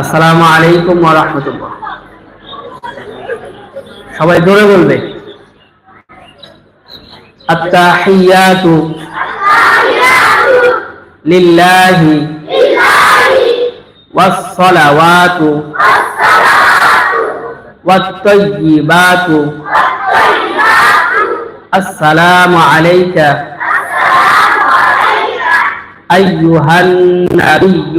আসসালামু আলাইকুম ওয়া রাহমাতুল্লাহ সবাই ধরে বলবে আত্তাহিয়াতু লিল্লাহি والصلوات والطيبات السلام عليك أيها النبي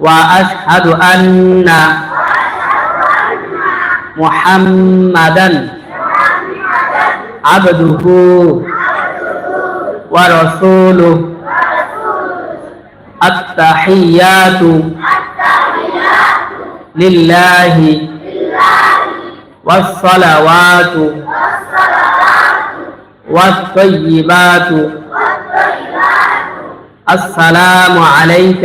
وأشهد أن محمدا عبده ورسوله. التحيات لله والصلوات والطيبات. السلام عليك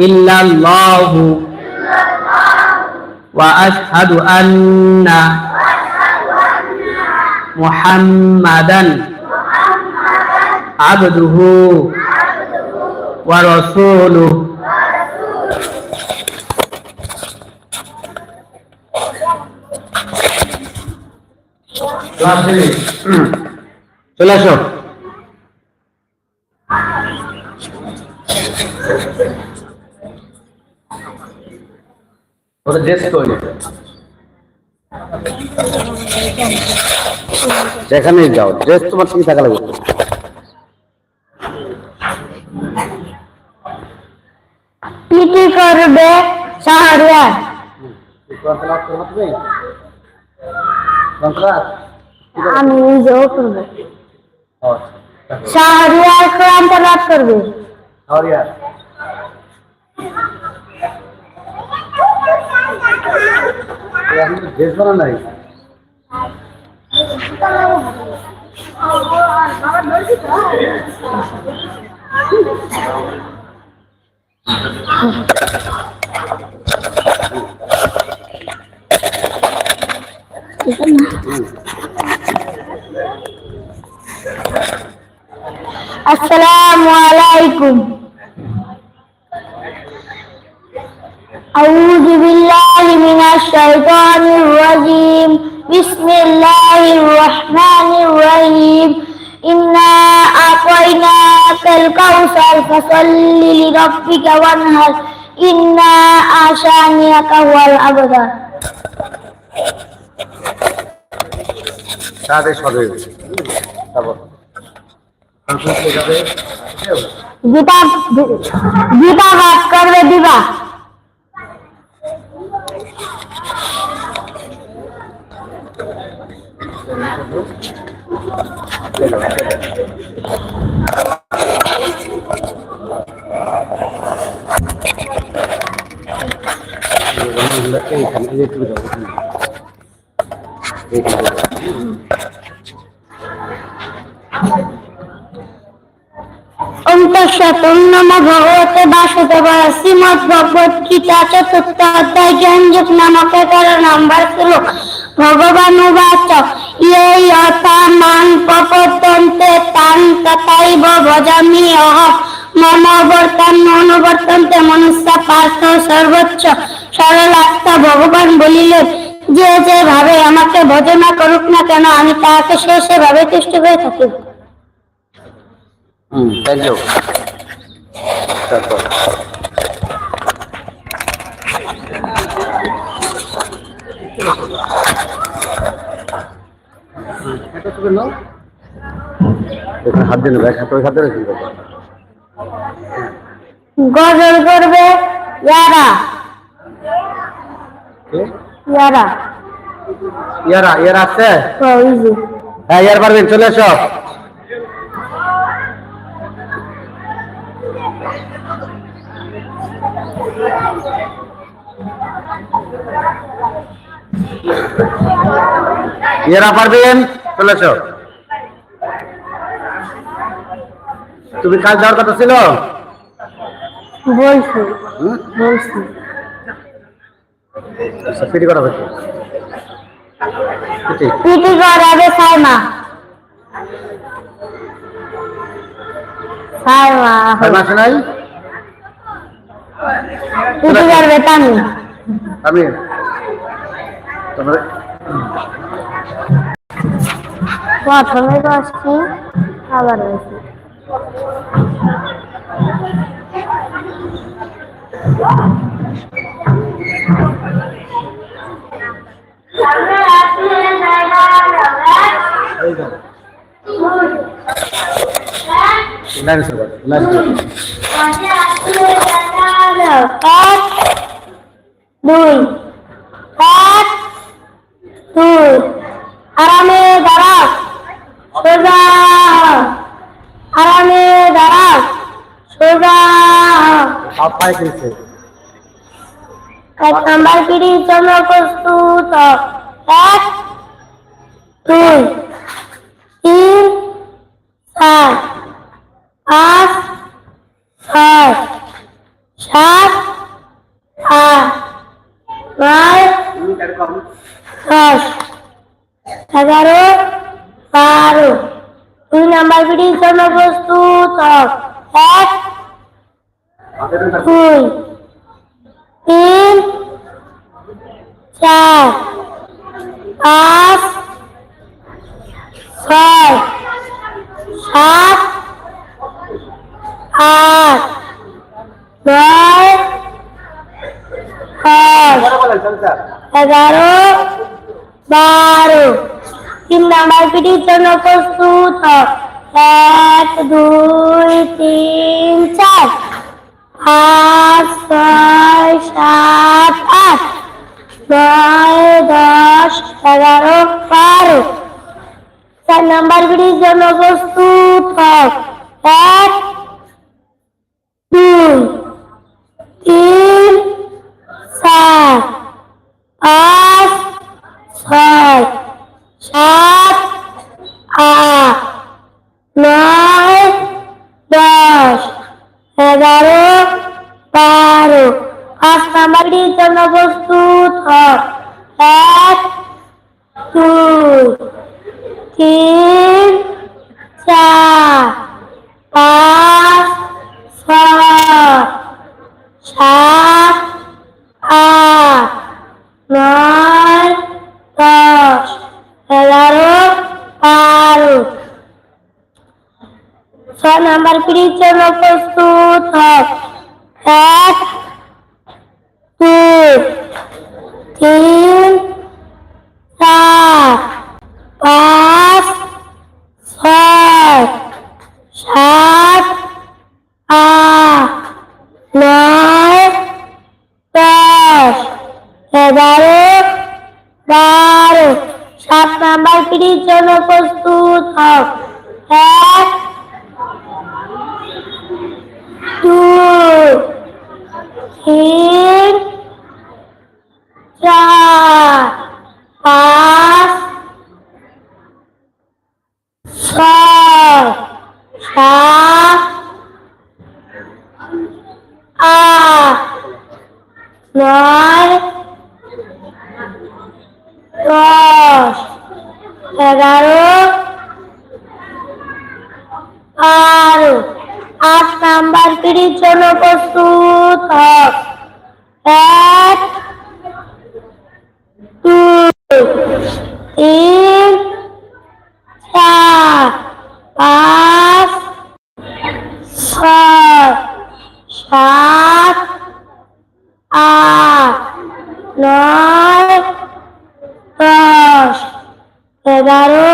الله وأشهد أن محمدا عبده ورسوله চলে আসো ওদের ড্রেস তৈরি যেখানে যাও ড্রেস তোমার ঠিক থাকা লাগবে পিটি করবে শাহরিয়ার আমি নিজেও করব শাহরিয়ার কোরআন তেলাওয়াত করবে ড্রেস বানা নাই আসসালামু আলাইকুম। الشيطان الرجيم بسم الله الرحمن الرحيم إنا أعطيناك الكوثر فصل لربك وانهر إنا أعشانيك هو الأبتر তাদের সবে তারপর গীতা গীতা পাঠ করবে দিবা অন্তঃশতম নম ভগবতে বাসুদেবায় শ্রীমদ ভগবত গীতা চতুর্থ অধ্যায় জ্ঞানযুগ নামক এগারো নম্বর শ্লোক ভগবান উবাচ ইয়ে যথা মান প্রপতন্তে তান তথাইব ভজামি অহম মম বর্তন অনুবর্তন্তে মনুষ্য পার্থ সর্বোচ্চ, সরলার্থ ভগবান বলিলেন, যে যে ভাবে আমাকে ভজনা করুক না কেন, আমি তাহাকে সে সেভাবে তুষ্ট হয়ে থাকি হুম ইউ তারপর এটা তুমি নাও এখানে হাত দিয়ে এক হাত ওই হাতে রেখে। গজল করবে ইয়ারা। ইয়ারা। ইয়ারা ইয়ারা আছে? হ্যাঁ ইয়ার পারবেন চলে এসো। ইয়ারা পারবেন? চলে এসো তুমি কাজ যাওয়ার কথা ছিল? বলছি। বলছি। পিটি করা হচ্ছে পিটি। পিটি করাবে সাইমা সাইমা ছয় মাসে নাই? পিটি করবে প্রথমে দশটি আবার লাইন দুই দুই। আরামে দাঁড়াও সোজা আরামে দাঁড়াও সোজা। হাত পায়ে এক নাম্বার জন্য প্রস্তুত এক দুই তিন চার পাঁচ ছয় সাত আট নয় দশ এগারো বারো দুই নাম্বার পিড়ির জন্য প্রস্তুত। এক, দুই, তিন, চার, পাঁচ, ছয়, সাত, আট, নয়, দশ, এগারো, বারো নাম্বার পিটির জন্য প্রস্তুত এক, দুই, তিন, চার। পাঁচ, ছয়, সাত, আট। নয়, দশ, এগারো, বারো। চার নাম্বার পিটির জন্য প্রস্তুত। এক, দুই, তিন, চার, পাঁচ, ছয় সাত আট নয় দশ এগারো বারো নাম্বারটির জন্য প্রস্তুত। এক দুই তিন, চার, পাঁচ, ছয়, সাত, আট, নয়, দশ, এগারো, বারো ছয় নাম্বার পিড়ির জন্য এক দুই তিন চার পাঁচ ছয় সাত আট নয় দশ এগারো বারো সাত নাম্বার পিড়ির জন্য প্রস্তুত হও এক দুই তিন চার পাঁচ ছয় সাত আট নয়, দশ, এগারো বারো আট নাম্বার পিড়ির জন্য প্রস্তুত হও। এক দুই তিন, চার, পাঁচ নয় দশ এগারো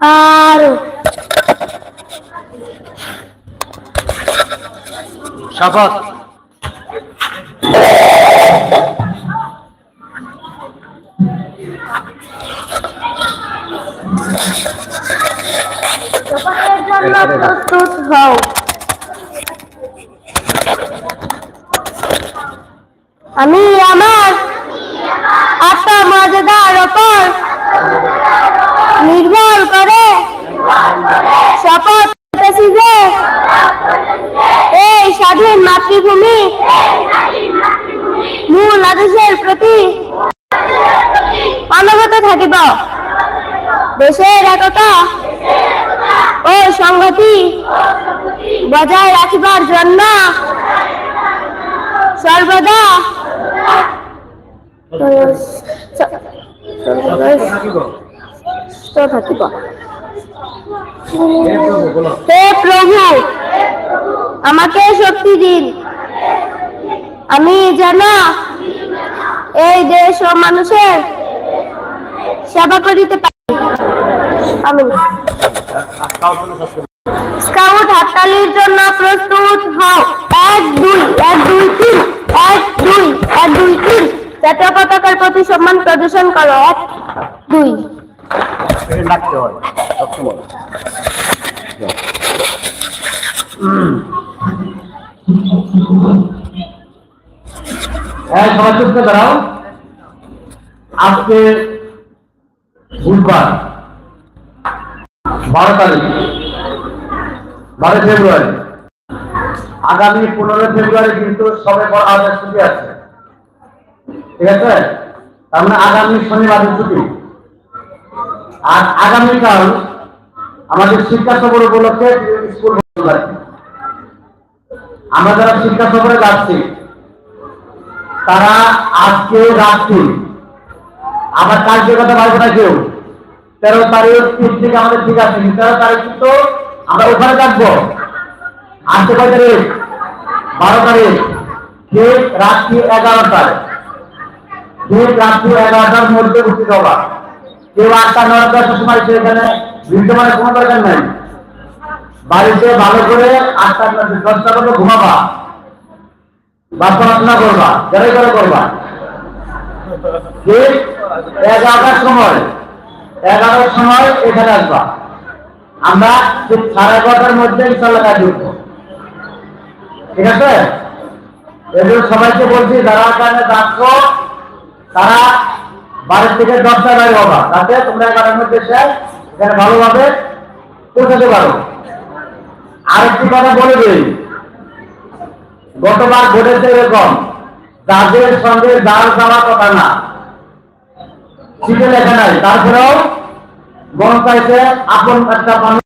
বারো সাফাত প্রস্তুত হও আমি আত্মমর্যাদার ওপর নির্ভর করে। শপথ করতেছি যে এই স্বাধীন মাতৃভূমি, মূল আদেশের প্রতি অনুগত থাকিব। দেশের একতা ও সংহতি বজায় রাখিবার জন্য সর্বদা হে প্রভু আমাকে শক্তি দিন। আমি যেন এই দেশ ও মানুষের সেবা করিতে পারি। স্কাউট হাততালির জন্য প্রস্তুত হও। এক দুই এক দুই তিন। এক দুই এক দুই তিন। জাতীয় পতাকার প্রতি সম্মান প্রদর্শন করো। এক, দুই। ডাকতে হয় আজকে বুধবার, বারো তারিখ বারো ফেব্রুয়ারি। আগামী পনেরো ফেব্রুয়ারি কিন্তু সবে বড় আদার ছুটি আছে। ঠিক আছে? তার মানে আগামী শনিবারের ছুটি আর আগামীকাল আমাদের শিক্ষা সফর উপলক্ষে স্কুল আমরা যারা শিক্ষা সফরে যাচ্ছি, তারা আজকে রাত্রি, আবার কালকে কথা পারব না কেউ, তেরো তারিখ তিন থেকে আমাদের ঠিক আছে তেরো তারিখ কিন্তু আমরা ওখানে থাকব। আজকে কয় তারিখ বারো তারিখ। ঠিক রাত্রি এগারোটায়। ঠিক রাত্রি এগারোটার মধ্যে উপস্থিত হবা কেউ আটটা নয়টার সময় সেখানে বিদ্যমানের কোনো দরকার নাই। বাড়িতে ভালো করে আটটা পর্যন্ত ঘুমাবা। বা পড়াশোনা করবা, যারাই করে করবা। সময়, এগারোটার সময় এখানে আসবা। আমরা সাড়ে এগারোটার মধ্যে ইনশাল্লাহ কাজ করব ঠিক আছে? এগুলো সবাইকে বলছি, যারা এখানে যাচ্ছ তারা বাড়ির থেকে দশটায় বাইরে হবা যাতে তোমরা এগারোটার মধ্যে এখানে ভালোভাবে পৌঁছাতে পারো। আরেকটি কথা বলে দিই, গতবার ঘটেছে এরকম, যাদের সঙ্গে যার যাওয়ার কথা না, চিঠি লেখা নাই, তারপরেও মন চাইছে আপন একটা মানুষ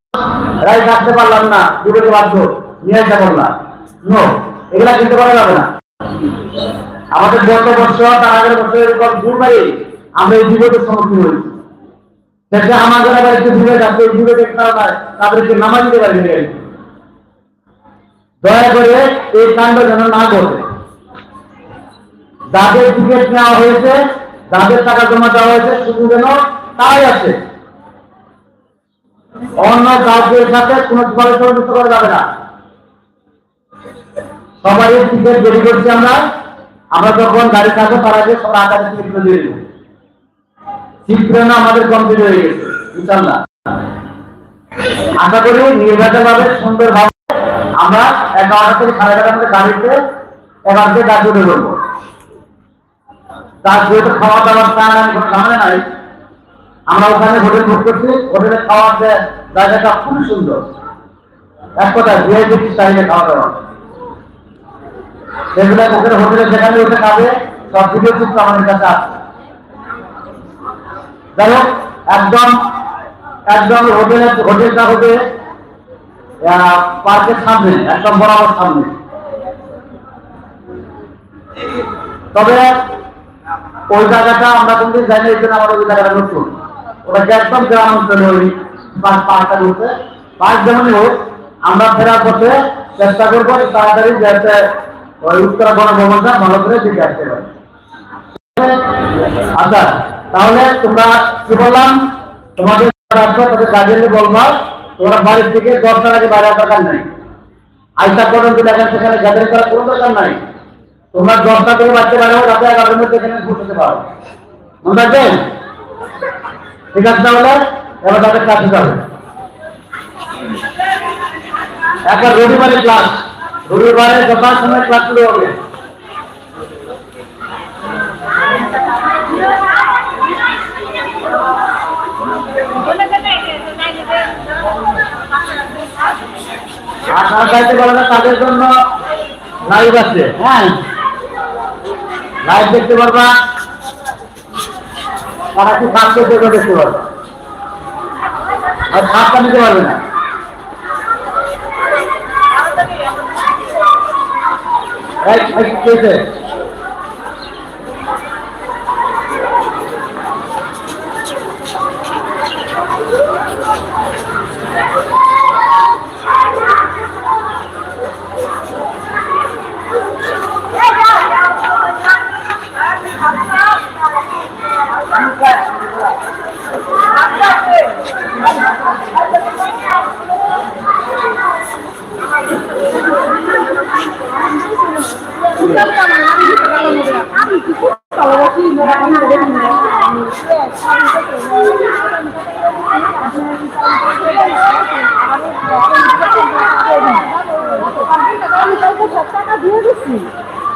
রায় থাকতে পারলাম না দুটোকে বাধ্য, নিয়ে আসতে পারলাম নো। এগুলা কিন্তু করা যাবে না। আমাদের গত বছর, তার আগের বছর এরকম বাড়ি আমরা এই বিপদের সম্মুখীন হয়েছি শেষে আমাদের আবার একটু দূরে যাচ্ছে, এই দূরে দেখতে তাদেরকে নামা দিতে পারি দয়া করে এই কাণ্ড যেন না ঘটে। যাদের টিকিট নেওয়া হয়েছে, যাদের টাকা জমা দেওয়া হয়েছে, শুধু যেন তাই আছে অন্য কাউকের সাথে কোনো সংযুক্ত করা যাবে না। সবাই টিকিট রেডি করছি আমরা। আমরা যখন গাড়ি থাকব, তার আগে আগামী টিকিট দিয়ে দেবো সিট প্রেরণা আমাদের কমপ্লিট হয়ে গেছে ইনশাল্লাহ আশা করি নির্বাচন ভাবে সুন্দর ভাবে আমরা এগারোটা থেকে সাড়ে এগারোটার মধ্যে গাড়িতে এগারো থেকে গাড়ি উঠে করব তার যেহেতু খাওয়া দাওয়ার টান আমি কোনো সামনে নাই, আমরা ওখানে হোটেল বুক করছি। হোটেলে খাওয়ার জায়গাটা খুব সুন্দর। এক কথা ভিআইপি স্টাইলে খাওয়া দাওয়া ওখানে হোটেলে খাবে, সব ভিডিও চিত্র আমাদের কাছে আছে। যাই একদম একদম হোটেল হোটেলটা হবে পার্কের সামনে, একদম বরাবর সামনে। তবে ওই জায়গাটা আমরা কিন্তু জানি এই জন্য আমাদের ওই জায়গাটা নতুন। ওটাকে একদম গ্রাম অঞ্চলে ওই পার্ক- পার্কটা করতে পার্ক যেমনই হোক, আমরা ফেরার পথে চেষ্টা করব তাড়াতাড়ি যাতে ওই উত্তরা গণভবনটা ভালো করে দেখে আসতে পারি আচ্ছা তাহলে তোমরা কি বললাম? তোমাদের আসবে তাদের গার্জেনকে বলবা, তোমরা বাড়ির থেকে দশটার আগে বাইরে দরকার নাই। আইসা পর্যন্ত দেখেন সেখানে গ্যাদারিং করার কোনো দরকার নাই। তোমরা দশটা থেকে বাচ্চা বাড়াবো রাতে এগারোটার মধ্যে এখানে বসতে পারো। মনে রাখবেন? ঠিক আছে তাহলে, এবার তাদের কাছে যাবে। একটা রবিবারে ক্লাস রবিবারে যথার সময় ক্লাস শুরু হবে। বলে না তাদের জন্য লাইভ আছে। হ্যাঁ। লাইভ দেখতে পারবা। তারা কি কাজ করতে পারবে। আর কাজটা নিতে পারবে না। এই, এই, কি হয়েছে?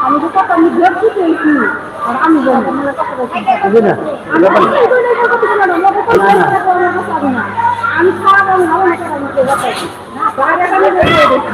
আমি তো টাকা আমি দেখছি পেয়েছি আর আমি জানি বুঝলি না? না।